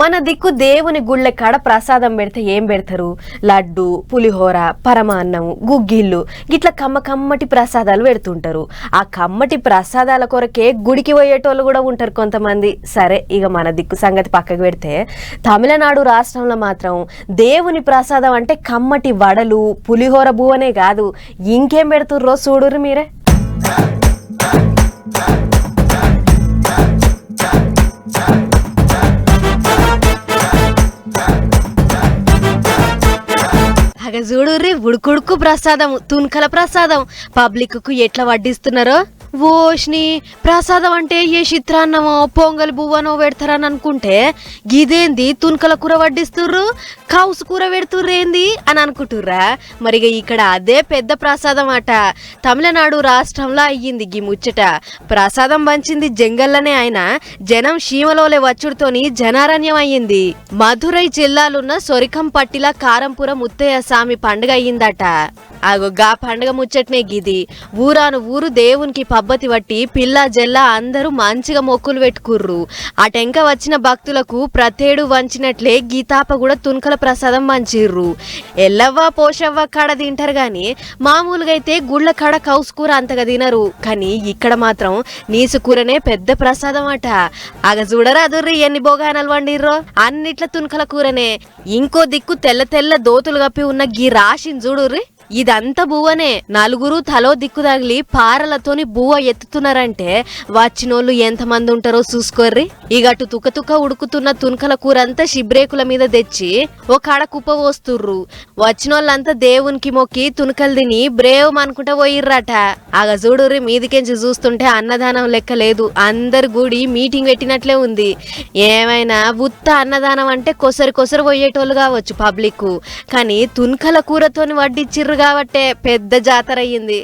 మన దిక్కు దేవుని గుళ్ళ కాడ ప్రసాదం పెడితే ఏం పెడతారు? లడ్డు పులిహోర పరమాన్నం గుగ్గిళ్ళు గిట్ల కమ్మ కమ్మటి ప్రసాదాలు పెడుతుంటారు. ఆ కమ్మటి ప్రసాదాల కొరకే గుడికి పోయేటోళ్ళు కూడా ఉంటారు కొంతమంది. సరే ఇక మన దిక్కు సంగతి పక్కకు పెడితే తమిళనాడు రాష్ట్రంలో మాత్రం దేవుని ప్రసాదం అంటే కమ్మటి వడలు పులిహోర బువ్వనే కాదు. ఇంకేం పెడుతుర్రో చూడురు మీరే. అగ చూడుర్రి ఉడుకుడుకు ప్రసాదం తున్కల ప్రసాదం. పబ్లిక్కు ఎట్లా వడ్డిస్తున్నారో? ఓష్ని ప్రసాదం అంటే ఏ చిత్రాన్నమో పొంగల్ బువ్వనో పెడతారని అనుకుంటే గిదేంది తునకల కూర వడ్డిస్తుర్రు? కౌసు కూర పెడుతుర్రేంది అని అనుకుంటుర్రా? మరి ఇక్కడ అదే పెద్ద ప్రసాదం అట తమిళనాడు రాష్ట్రంలో అయ్యింది గీ ముచ్చట. ప్రసాదం పంచింది జంగల్లనే ఆయన జనం శీమలోలే వచ్చుడుతోని జనారణ్యం అయ్యింది. మధురై జిల్లాలున్న సొరికంపట్టిల కారంపుర ముత్తయ్య స్వామి పండుగ అయ్యిందట. ఆగో గా పండుగ ముచ్చట్నే గిది. ఊరాను ఊరు దేవునికి పబ్బతి పట్టి పిల్ల జెల్ల అందరూ మంచిగా మొక్కులు పెట్టుకుర్రు. ఆ టెంక వచ్చిన భక్తులకు ప్రతేడు వంచినట్లే గీతాప కూడా తునకల ప్రసాదం మంచిర్రు ఎల్లవ్వ పోషవ్వ కాడ తింటారు కానీ మామూలుగా అయితే గుళ్ళ కాడ కౌస్ కూర అంతగా తినరు. కానీ ఇక్కడ మాత్రం నీసు కూరనే పెద్ద ప్రసాదం అట ఆగ చూడరా ఎన్ని బోగానాలు వండిర్రో? అన్నిట్ల తునకల కూరనే. ఇంకో దిక్కు తెల్ల తెల్ల దోతులు కప్పి ఉన్న గీ రాశిని చూడుర్రి ఇదంతా బువ్వనే. నలుగురు తలో దిక్కు తగిలి పారలతోని బువ్వ ఎత్తుతున్నారంటే వచ్చినోళ్ళు ఎంతమంది ఉంటారో చూసుకోర్రి. ఇగటు తుక తుక ఉడుకుతున్న తునకల కూర అంతా శిబ్రేకుల మీద తెచ్చి ఒక ఆడ కుప్ప పోస్తుర్రు. వచ్చినోళ్ళంతా దేవునికి మొక్కి తునకలు తిని బ్రేవ్ అనుకుంటా పోయిర్రట. ఆగ చూడుర్రి మీదికెంచి చూస్తుంటే అన్నదానం లెక్క లేదు. అందరు గుడి మీటింగ్ పెట్టినట్లే ఉంది. ఏమైనా ఉత్త అన్నదానం అంటే కొసరి కొసరి పోయేటోళ్ళు కావచ్చు పబ్లిక్ కానీ తునకల కూరతోని వడ్డిచ్చిర్రు కాబట్టే పెద్ద జాతర అయ్యింది.